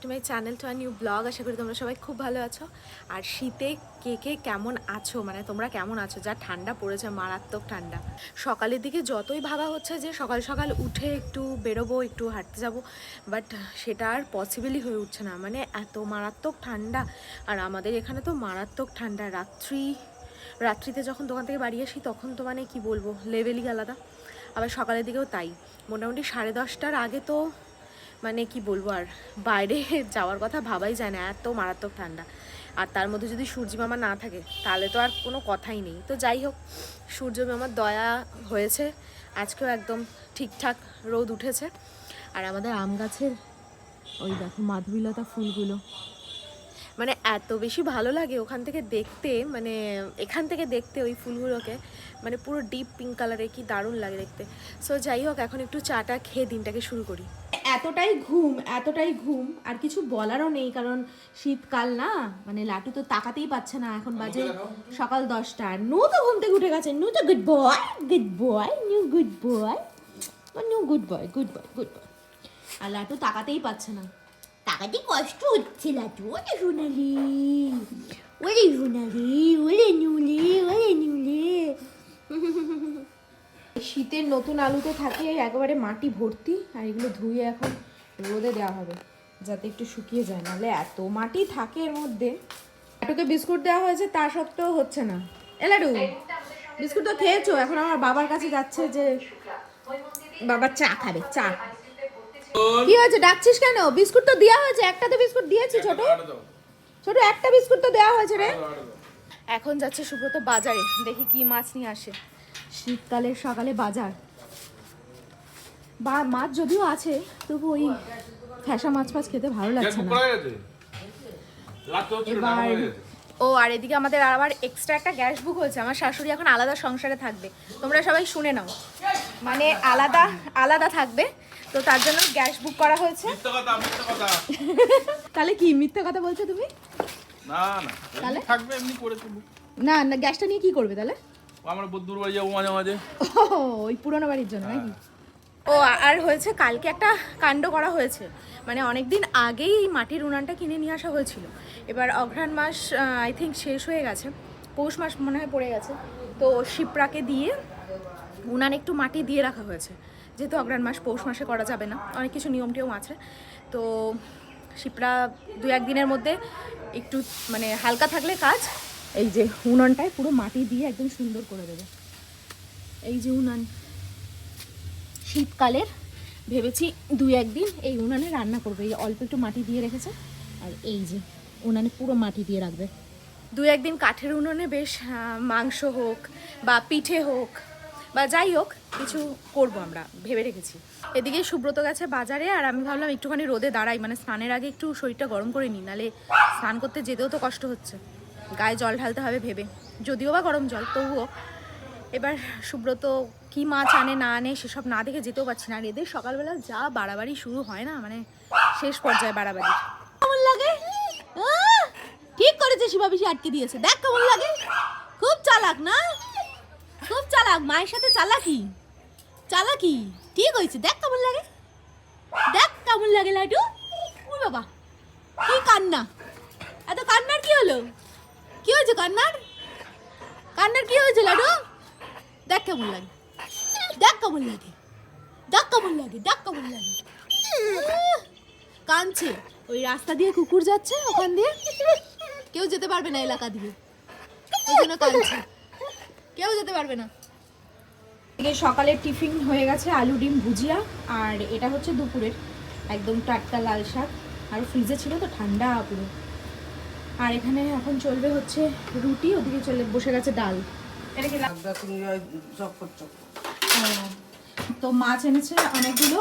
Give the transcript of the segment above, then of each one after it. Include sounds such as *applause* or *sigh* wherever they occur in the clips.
Back to my channel to new blog আশা করি তোমরা সবাই খুব ভালো আছো। আর শীতে কে কে কেমন আছো? মানে তোমরা কেমন আছো? যা ঠান্ডা পড়েছে, মারাত্মক ঠান্ডা। সকালের দিকে যতই ভাবা হচ্ছে যে সকাল সকাল উঠে একটু বেরোবো, একটু হাঁটতে যাব বাট সেটা আর পসিবলই হয়ে উঠছে না। মানে এত মারাত্মক ঠান্ডা। আর আমাদের এখানে তো মারাত্মক ঠান্ডা। রাত্রি, রাত্রিতে যখন দোকান থেকে বাড়ি আসি, তখন তো মানে কি বলব লেভেলই আলাদা। আবার সকালের দিকেও তাই। মোটামুটি সাড়ে দশটার আগে তো মানে কি বলব আর, বাইরে *laughs* যাওয়ার কথা ভাবাই যায় না, এত মারাত্মক ঠান্ডা। আর তার মধ্যে যদি সূর্য মামা না থাকে, তাহলে তো আর কোনো কথাই নেই। তো যাই হোক, সূর্য মামার দয়া হয়েছে, আজকেও একদম ঠিকঠাক রোদ উঠেছে। আর আমাদের আম গাছের ওই দেখো মাধবীলতা ফুলগুলো মানে এত বেশি ভালো লাগে ওখান থেকে দেখতে মানে এখান থেকে দেখতে ওই ফুলগুলোকে। মানে পুরো ডিপ পিঙ্ক কালারে কি দারুণ লাগে দেখতে। সো যাই হোক এখন একটু চাটা খেয়ে দিনটাকে শুরু করি। এতটাই ঘুম এতটাই ঘুম আর কিছু বলারও নেই কারণ শীতকাল না মানে লাটু তো তাকাতেই পাচ্ছে না এখন বাজে সকাল দশটা। আর নু তো ঘুম থেকে উঠে গেছে নু তো good boy good boy new good boy new good boy good boy good boy আর লাটু তাকাতেই পাচ্ছে না। তাকাতে কষ্ট হচ্ছে লাটু ওরে সোনালি। ওরে সোনালি, ওরে নিউলি ওরে নিউলি শীতের নতুন আলুতে থাকে একেবারে মাটি ভর্তি, আর এগুলো ধুয়ে এখন রোদে দেওয়া হবে, যাতে একটু শুকিয়ে যায়। নাহলে এত মাটি থাকে এর মধ্যে। লাটুকে বিস্কুট দেওয়া হয়েছে, তা সত্ত্বেও হচ্ছে না। এ বিস্কুট তো খেয়েছো, এখন আমার বাবার কাছে যাচ্ছে যে বাবা চা খাবে, চা। কি হয়েছে? ডাকছিস কেন? বিস্কুট তো দেওয়া হয়েছে। একটা তো বিস্কুট দিয়েছি ছোট। ছোট একটা বিস্কুট তো দেওয়া হয়েছে রে। এখন যাচ্ছে সুব্রত বাজারে। দেখি কি মাছ নিয়ে আসে। শীতকালের সকালে বাজার। বা মাছ যদিও আছে তবু ওই ফ্যাসা মাছ ফাছ খেতে ভালো লাগছে না। এবার ও আর এদিকে আমাদের আবার এক্সট্রা একটা গ্যাস বুক হয়েছে। আমার শাশুড়ি এখন আলাদা সংসারে থাকবে। তোমরা সবাই শুনে নাও। মানে আলাদা আলাদা থাকবে। তো তার জন্য গ্যাস বুক করা হয়েছে। *laughs* তাহলে কি মিথ্যা কথা বলছো তুমি? না না তাহলে? থাকবে এমনি করে না না গ্যাসটা নিয়ে কি করবে তাহলে? আমরা বদ্দুর বাড়ি যাব মাঝে মাঝে। ওই পুরোনো বাড়ির জন্য নাকি? ও আর হয়েছে কালকে একটা কাণ্ড করা হয়েছে। মানে অনেক দিন আগেই এই মাটির উনানটা কিনে নিয়ে আসা হয়েছিল। এবার অঘ্রাণ মাস আই থিঙ্ক শেষ হয়ে গেছে। পৌষ মাস মনে হয় পড়ে গেছে। তো শিপ্রাকে দিয়ে উনান একটু মাটি দিয়ে রাখা হয়েছে। যেহেতু অগ্রাণ মাস, পৌষ মাসে করা যাবে না, অনেক কিছু নিয়ম টিয়ম আছে। তো শিপরা দু একদিনের মধ্যে একটু মানে হালকা থাকলে কাজ, এই যে উনানটায় পুরো মাটি দিয়ে একদম সুন্দর করে দেবে। এই যে উনান, শীতকালের ভেবেছি দুই একদিন এই উনানে রান্না করবে, এই অল্প একটু মাটি দিয়ে রেখেছে, আর এই যে উনানে পুরো মাটি দিয়ে রাখবে। দু একদিন কাঠের উনুনে বেশ মাংস হোক বা পিঠে হোক বা যাই হোক, কিছু করব আমরা, ভেবে রেখেছি। এদিকে সুব্রত গেছে বাজারে, আর আমি ভাবলাম একটুখানি রোদে দাঁড়াই মানে স্নানের আগে একটু শরীরটা গরম করে নিই, নালে স্নান করতে যেতেও তো কষ্ট হচ্ছে। গায়ে জল ঢালতে হবে ভেবে, যদিও বা গরম জল, তবুও। এবার সুব্রত কি মাছ আনে, না আনে, সেসব না দেখে যেতেও পারছি না, আর এদের সকালবেলা যা বাড়াবাড়ি শুরু হয় না মানে শেষ পর্যায়ে বাড়াবাড়ি। কেমন লাগে? ঠিক করেছে শিবা বেশি আটকে দিয়েছে। দেখ কেমন লাগে। খুব চালাক না? খুব চালাক, মায়ের সাথে চালাকি। চালাকি। ঠিক হয়েছে। দেখ কেমন লাগে। দেখ কেমন লাগে লাডু ও বাবা। কি কান্না। এত কান্নার কি হলো? কি হয়েছে কান্নার? কান্নার কি হয়েছে লাডু দেখ কেমন লাগে। দেখ কেমন লাগে। দেখ কেমন লাগে। দেখ কেমন লাগে। কাঁদছে। ওই রাস্তা দিয়ে কুকুর যাচ্ছে ওখান দিয়ে। কেউ যেতে পারবে না এলাকা দিয়ে। ওই জন্য কাঁদছে। কেউ যেতে পারবে না। এদিকে সকালের টিফিন হয়ে গেছে আলু ডিম ভুজিয়া আর এটা হচ্ছে দুপুরের একদম টাটকা লাল শাক। আর ফ্রিজে ছিল তো ঠান্ডা পুরো। আর এখানে এখন চলবে হচ্ছে রুটি ওদিকে চলে বসে গেছে ডাল। তো মাছ এনেছে অনেকগুলো।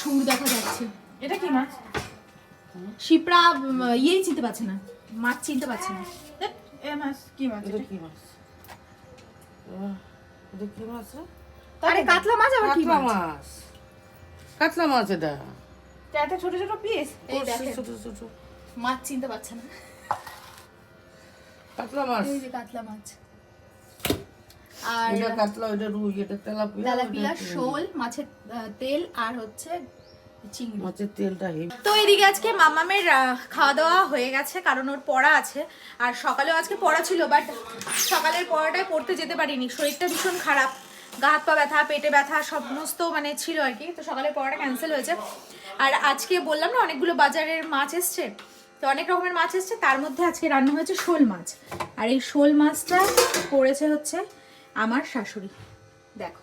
সুর দেখা যাচ্ছে। এটা কি মাছ? শিপ্রা ইয়েই চিনতে পারছে না। মাছ চিনতে পারছে না। এ মাছ কি মাছ এটা কি মাছ? এটা কি মাছ আরে কাতলা মাছ আবার কি মাছ? মাছ। কাতলা মাছ এটা। এত ছোট ছোট পিস এই দেখেন। ছোট ছোট মাছ চিনতে পারছে না। কাতলা মাছ। এই যে কাতলা মাছ। আর এটা কাতলা ওইটা রুই এটা তেলাপিয়া তেলাপিয়া শোল মাছের তেল আর হচ্ছে মাছের তেলটা হেভি তো এদিকে আজকে মামামের খাওয়া দাওয়া হয়ে গেছে কারণ ওর পড়া আছে। আর সকালেও আজকে পড়া ছিল বাট সকালের পড়াটায় পড়তে যেতে পারিনি। শরীরটা ভীষণ খারাপ। গা হাত পা ব্যথা পেটে ব্যথা সমস্ত মানে ছিল আর কি। তো সকালের পড়াটা ক্যান্সেল হয়েছে। আর আজকে বললাম না অনেকগুলো বাজারের মাছ এসছে। তো অনেক রকমের মাছ এসছে। তার মধ্যে আজকে রান্না হয়েছে শোল মাছ। আর এই শোল মাছটা করেছে হচ্ছে আমার শাশুড়ি। দেখো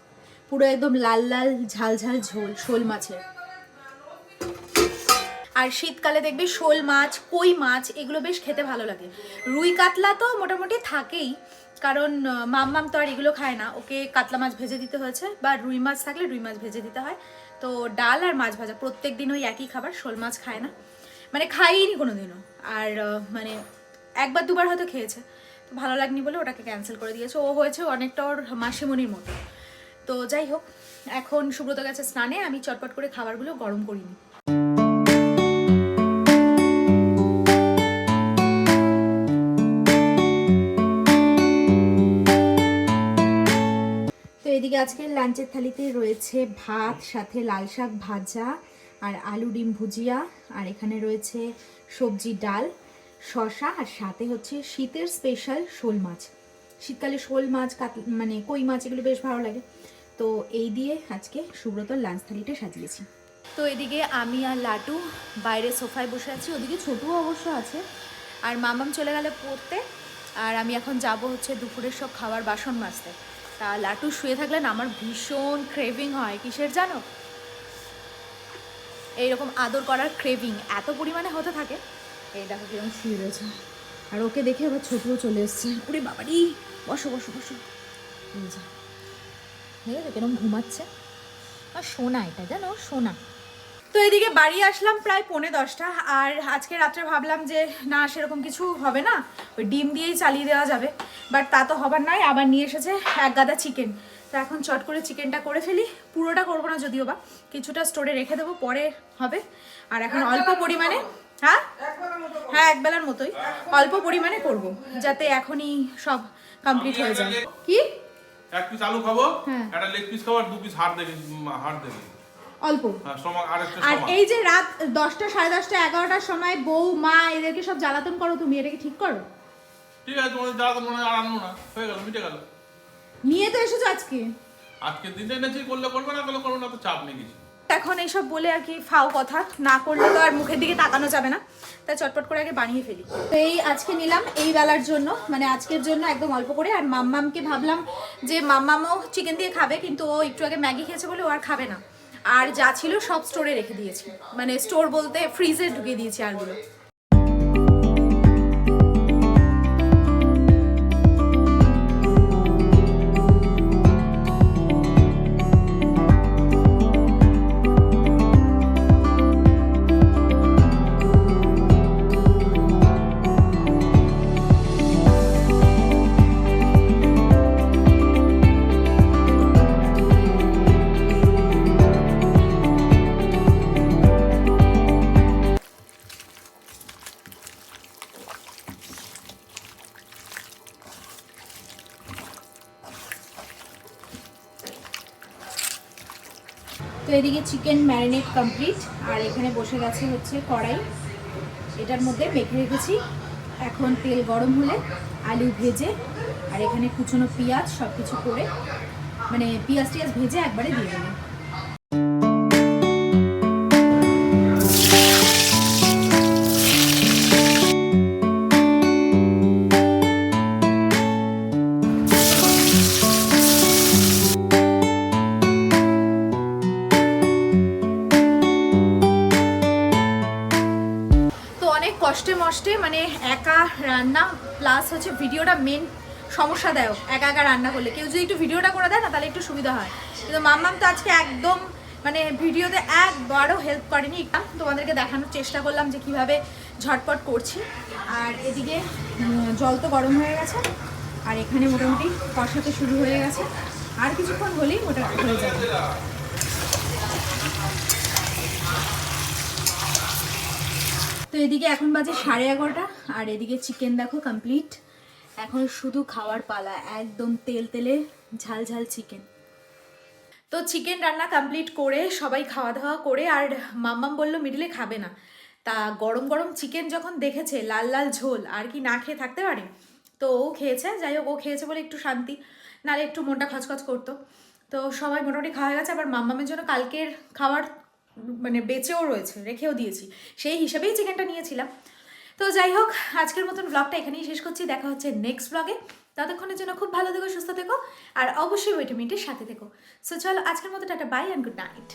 পুরো একদম লাল লাল ঝাল ঝাল ঝোল শোল মাছের। আর শীতকালে দেখবে শোল মাছ কই মাছ এগুলো বেশ খেতে ভালো লাগে। রুই কাতলা তো মোটামুটি থাকেই কারণ আহ, মাম্মাম তো আর এগুলো খায় না। ওকে কাতলা মাছ ভেজে দিতে হয়েছে বা রুই মাছ থাকলে রুই মাছ ভেজে দিতে হয়। তো ডাল আর মাছ ভাজা প্রত্যেক দিন ওই একই খাবার শোল মাছ খায় না। মানে খাইনি কোনো দিনও আর মানে একবার দুবার হয়তো খেয়েছে। তো ভালো লাগনি বলে ওটাকে ক্যান্সেল করে দিয়েছে। ও হয়েছে অনেকটা ওর মাসিমণির মতো। তো যাই হোক এখন সুব্রত গেছে স্নানে আমি চটপট করে খাবারগুলো গরম করিনি। এদিকে আজকে লাঞ্চের থালিতে রয়েছে ভাত, সাথে লাল শাক ভাজা আর আলু ডিম ভুজিয়া। আর এখানে রয়েছে সবজি ডাল শশা আর সাথে হচ্ছে শীতের স্পেশাল শোল মাছ। শীতকালে শোল মাছ, কাত মানে কই মাছ এগুলো বেশ ভালো লাগে। তো এই দিয়ে আজকে সুব্রতর লাঞ্চ থালিটা সাজিয়েছি। তো এদিকে আমি আর লাটু বাইরে সোফায় বসে আছি, ওদিকে ছোটুও অবশ্য আছে। আর মামাম চলে গেলে পড়তে, আর আমি এখন যাব হচ্ছে দুপুরের সব খাবার বাসন মাজতে। তা লাটু শুয়ে থাকলে না আমার ভীষণ ক্রেভিং হয়। কিসের জানো? এইরকম আদর করার ক্রেভিং এত পরিমাণে হতে থাকে। এই দেখো কীরকম শুয়ে রয়েছে। আর ওকে দেখে আবার ছোটও চলে এসছে। ওরে বাবারি, বসো বসো বসো। ঠিক আছে কীরকম ঘুমাচ্ছে। আর সোনা এটা, জানো? সোনা। তো এদিকে বাড়ি আসলাম প্রায় পৌনে দশটা আর আজকে রাত্রে ভাবলাম যে না সেরকম কিছু হবে না ওই ডিম দিয়েই চালিয়ে দেওয়া যাবে। বাট তা তো হবার নয় আবার নিয়ে এসেছে এক গাদা চিকেন তো এখন চট করে চিকেনটা করে ফেলি পুরোটা করব না যদিও বা কিছুটা স্টোরে রেখে দেবো পরে হবে। আর এখন অল্প পরিমাণে হ্যাঁ? হ্যাঁ একবেলার মতোই। অল্প পরিমাণে করব যাতে এখনই সব কমপ্লিট হয়ে যায়। কি? এক পিস আলু খাব হ্যাঁ। একটা লেগ পিস খাব আর দু পিস হাড় দেবে হাড় দেবে। অল্প। হ্যাঁ আর এই যে রাত দশটা সাড়ে দশটা এগারোটার সময় বউ মা এদেরকে সব জ্বালাতন করো তুমি এটাকে ঠিক করো? ঠিক আছে তোমাদের তো মনে আর আনব না। হয়ে গেল মিটে গেল। নিয়ে তো এসেছ আজকে? আজকের দিনটা এনেছি করলে করবে না করলে করবে না তো চাপ নেই কিছু। এখন এইসব বলে আর কি ফাও কথা না করলে তো আর মুখের দিকে তাকানো যাবে না। তাই চটপট করে আগে বানিয়ে ফেলি। তো এই আজকে নিলাম এই বেলার জন্য মানে আজকের জন্য একদম অল্প করে। আর মাম্মামকে ভাবলাম যে মাম্মামও চিকেন দিয়ে খাবে কিন্তু ও একটু আগে ম্যাগি খেয়েছে বলে ও আর খাবে না। আর যা ছিল সব স্টোরে রেখে দিয়েছি। মানে স্টোর বলতে ফ্রিজে ঢুকিয়ে দিয়েছি আরগুলো এদিকে চিকেন ম্যারিনেট কমপ্লিট আর এখানে বসে গেছে হচ্ছে কড়াই। এটার মধ্যে মেখে রেখেছি। এখন তেল গরম হলে আলু ভেজে, আর এখানে কুচনো পেঁয়াজ সব কিছু করে মানে পেঁয়াজ টিয়াজ ভেজে একবারে দিয়ে দেবো। কষ্টে মষ্টে মানে একা রান্না প্লাস হচ্ছে ভিডিওটা মেন সমস্যাদায়ক, একা একা রান্না করলে। কেউ যদি একটু ভিডিওটা করে দেয় না, তাহলে একটু সুবিধা হয়। কিন্তু মাম্মাম তো আজকে একদম মানে ভিডিওতে একবারও হেল্প করেনি। তোমাদেরকে দেখানোর চেষ্টা করলাম যে কীভাবে ঝটপট করছি। আর এদিকে জল তো গরম হয়ে গেছে। আর এখানে মোটামুটি কষাতে শুরু হয়ে গেছে। আর কিছুক্ষণ হলেই মোটামুটি হয়ে যাবে। তো এদিকে এখন বাজে সাড়ে এগারোটা, আর এদিকে চিকেন দেখো কমপ্লিট এখন শুধু খাওয়ার পালা, একদম তেল তেলে ঝাল ঝাল চিকেন তো চিকেন রান্না কমপ্লিট করে সবাই খাওয়া দাওয়া করে, আর মাম্মাম বলল মিডিলে খাবে না। তা গরম গরম চিকেন যখন দেখেছে, লাল লাল ঝোল, আর কি না খেয়ে থাকতে পারে? তো ও খেয়েছে, যাই হোক, ও খেয়েছে বলে একটু শান্তি নাহলে একটু মনটা খচখচ করতো। তো সবাই মোটামুটি খাওয়া গেছে, আবার মাম্মামের জন্য কালকের খাবার মানে বেঁচেও রয়েছে, রেখেও দিয়েছি। সেই হিসাবেই চিকেনটা নিয়েছিলাম। তো যাই হোক, আজকের মতন ব্লগটা এখানেই শেষ করছি। দেখা হচ্ছে নেক্সট ব্লগে ততক্ষণের জন্য খুব ভালো থেকো, সুস্থ থেকো, আর অবশ্যই ভিটামিনটির সাথে থেকো। সো চলো, আজকের মতো tata bye and good night